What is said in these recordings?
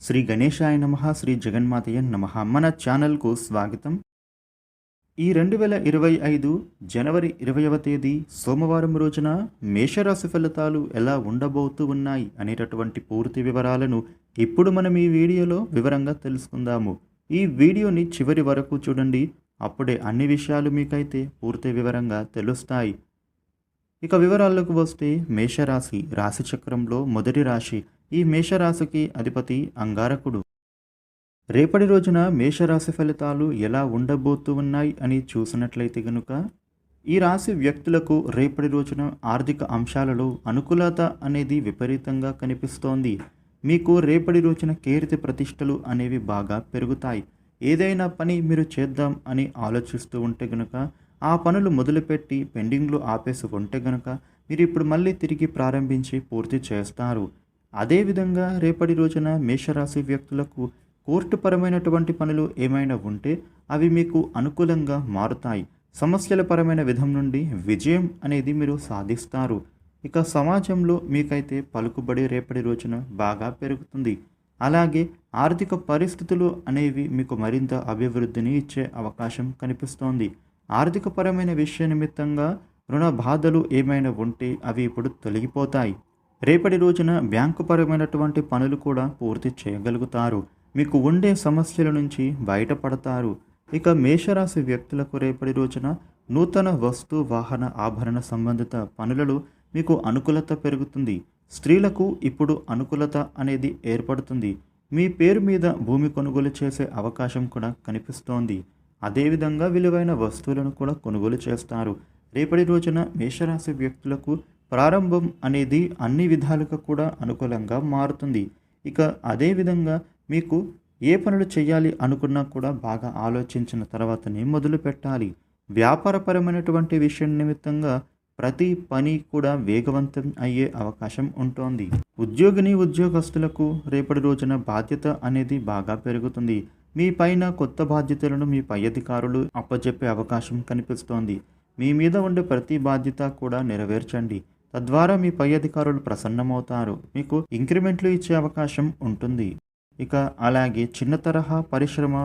శ్రీ గణేశాయ నమ శ్రీ జగన్మాతయ నమ. మన ఛానల్కు స్వాగతం. ఈ రెండు వేల ఇరవై ఐదు జనవరి ఇరవైవ తేదీ సోమవారం రోజున మేషరాశి ఫలితాలు ఎలా ఉండబోతూ ఉన్నాయి అనేటటువంటి పూర్తి వివరాలను ఇప్పుడు మనం ఈ వీడియోలో వివరంగా తెలుసుకుందాము. ఈ వీడియోని చివరి వరకు చూడండి. అప్పుడే అన్ని విషయాలు మీకైతే పూర్తి వివరంగా తెలుస్తాయి. ఇక వివరాల్లోకి వస్తే మేషరాశి రాశిచక్రంలో మొదటి రాశి ఈ మేషరాశికి అధిపతి అంగారకుడు. రేపటి రోజున మేషరాశి ఫలితాలు ఎలా ఉండబోతూ ఉన్నాయి అని చూసినట్లయితే గనుక ఈ రాశి వ్యక్తులకు రేపటి రోజున ఆర్థిక అంశాలలో అనుకూలత అనేది విపరీతంగా కనిపిస్తోంది. మీకు రేపటి రోజున కీర్తి ప్రతిష్టలు అనేవి బాగా పెరుగుతాయి. ఏదైనా పని మీరు చేద్దాం అని ఆలోచిస్తూ ఉంటే గనుక ఆ పనులు మొదలుపెట్టి పెండింగ్లో ఆపేసి ఉంటే గనక మీరు ఇప్పుడు మళ్ళీ తిరిగి ప్రారంభించి పూర్తి చేస్తారు. అదేవిధంగా రేపటి రోజున మేషరాశి వ్యక్తులకు కోర్టుపరమైనటువంటి పనులు ఏమైనా ఉంటే అవి మీకు అనుకూలంగా మారుతాయి. సమస్యల పరమైన విధం నుండి విజయం అనేది మీరు సాధిస్తారు. ఇక సమాజంలో మీకైతే పలుకుబడి రేపటి రోజున బాగా పెరుగుతుంది. అలాగే ఆర్థిక పరిస్థితులు అనేవి మీకు మరింత అభివృద్ధిని ఇచ్చే అవకాశం కనిపిస్తోంది. ఆర్థికపరమైన విషయ నిమిత్తంగా రుణ బాధలు ఏమైనా ఉంటే అవి ఇప్పుడు తొలగిపోతాయి. రేపటి రోజున బ్యాంకు పరమైనటువంటి పనులు కూడా పూర్తి చేయగలుగుతారు. మీకు ఉండే సమస్యల నుంచి బయటపడతారు. ఇక మేషరాశి వ్యక్తులకు రేపటి రోజున నూతన వస్తు వాహన ఆభరణ సంబంధిత పనులలో మీకు అనుకూలత పెరుగుతుంది. స్త్రీలకు ఇప్పుడు అనుకూలత అనేది ఏర్పడుతుంది. మీ పేరు మీద భూమి కొనుగోలు చేసే అవకాశం కూడా కనిపిస్తోంది. అదేవిధంగా విలువైన వస్తువులను కూడా కొనుగోలు చేస్తారు. రేపటి రోజున మేషరాశి వ్యక్తులకు ప్రారంభం అనేది అన్ని విధాలుగా కూడా అనుకూలంగా మారుతుంది. ఇక అదేవిధంగా మీకు ఏ పనులు చేయాలి అనుకున్నా కూడా బాగా ఆలోచించిన తర్వాతనే మొదలు పెట్టాలి. వ్యాపారపరమైనటువంటి విషయం నిమిత్తంగా ప్రతి పని కూడా వేగవంతం అయ్యే అవకాశం ఉంటుంది. ఉద్యోగిని ఉద్యోగస్తులకు రేపటి రోజున బాధ్యత అనేది బాగా పెరుగుతుంది. మీ పైన కొత్త బాధ్యతలను మీ పై అధికారులు అప్పచెప్పే అవకాశం కనిపిస్తోంది. మీ మీద ఉండే ప్రతి బాధ్యత కూడా నెరవేర్చండి. తద్వారా మీ పై అధికారులు ప్రసన్నమవుతారు. మీకు ఇంక్రిమెంట్లు ఇచ్చే అవకాశం ఉంటుంది. ఇక అలాగే చిన్న తరహా పరిశ్రమ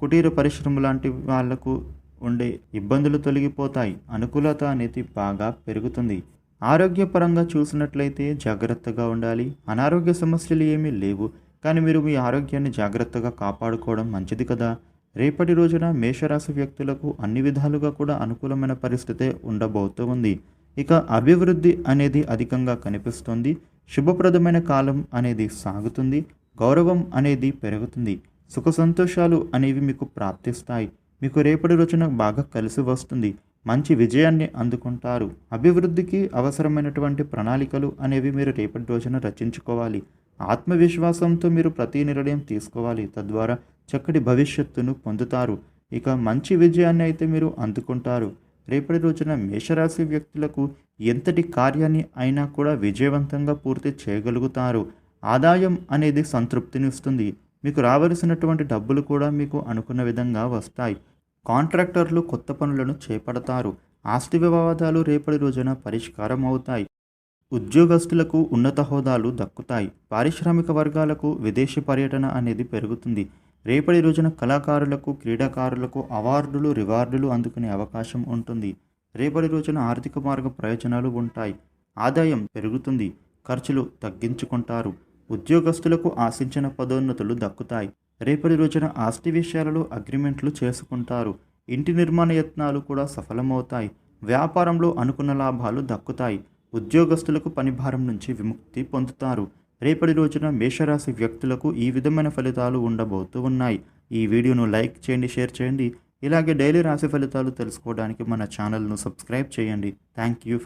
కుటీర పరిశ్రమ లాంటి వాళ్ళకు ఉండే ఇబ్బందులు తొలగిపోతాయి. అనుకూలత అనేది బాగా పెరుగుతుంది. ఆరోగ్యపరంగా చూసినట్లయితే జాగ్రత్తగా ఉండాలి. అనారోగ్య సమస్యలు ఏమీ లేవు. కానీ మీరు మీ ఆరోగ్యాన్ని జాగ్రత్తగా కాపాడుకోవడం మంచిది కదా. రేపటి రోజున మేషరాశి వ్యక్తులకు అన్ని విధాలుగా కూడా అనుకూలమైన పరిస్థితే ఉండబోతోంది. ఇక అభివృద్ధి అనేది అధికంగా కనిపిస్తుంది. శుభప్రదమైన కాలం అనేది సాగుతుంది. గౌరవం అనేది పెరుగుతుంది. సుఖ సంతోషాలు అనేవి మీకు ప్రాప్తిస్తాయి. మీకు రేపటి రోజున బాగా కలిసి వస్తుంది. మంచి విజయాన్ని అందుకుంటారు. అభివృద్ధికి అవసరమైనటువంటి ప్రణాళికలు అనేవి మీరు రేపటి రోజున రచించుకోవాలి. ఆత్మవిశ్వాసంతో మీరు ప్రతి నిర్ణయం తీసుకోవాలి. తద్వారా చక్కటి భవిష్యత్తును పొందుతారు. ఇక మంచి విజయాన్ని అయితే మీరు అందుకుంటారు. రేపటి రోజున మేషరాశి వ్యక్తులకు ఎంతటి కార్యాన్ని అయినా కూడా విజయవంతంగా పూర్తి చేయగలుగుతారు. ఆదాయం అనేది సంతృప్తినిస్తుంది. మీకు రావలసినటువంటి డబ్బులు కూడా మీకు అనుకున్న విధంగా వస్తాయి. కాంట్రాక్టర్లు కొత్త పనులను చేపడతారు. ఆస్తి వివాదాలు రేపటి రోజున పరిష్కారం అవుతాయి. ఉద్యోగస్తులకు ఉన్నత హోదాలు దక్కుతాయి. పారిశ్రామిక వర్గాలకు విదేశీ పర్యటన అనేది పెరుగుతుంది. రేపటి రోజున కళాకారులకు క్రీడాకారులకు అవార్డులు రివార్డులు అందుకునే అవకాశం ఉంటుంది. రేపటి రోజున ఆర్థిక మార్గ ప్రయోజనాలు ఉంటాయి. ఆదాయం పెరుగుతుంది. ఖర్చులు తగ్గించుకుంటారు. ఉద్యోగస్తులకు ఆశించిన పదోన్నతులు దక్కుతాయి. రేపటి రోజున ఆస్తి విషయాలలో అగ్రిమెంట్లు చేసుకుంటారు. ఇంటి నిర్మాణ యత్నాలు కూడా సఫలమవుతాయి. వ్యాపారంలో అనుకున్న లాభాలు దక్కుతాయి. ఉద్యోగస్తులకు పనిభారం నుంచి విముక్తి పొందుతారు. రేపటి రోజున మేషరాశి వ్యక్తులకు ఈ విధమైన ఫలితాలు ఉండబోతూ ఉన్నాయి. ఈ వీడియోను లైక్ చేయండి షేర్ చేయండి. ఇలాగే డైలీ రాశి ఫలితాలు తెలుసుకోవడానికి మన ఛానల్ను సబ్స్క్రైబ్ చేయండి. Thank you.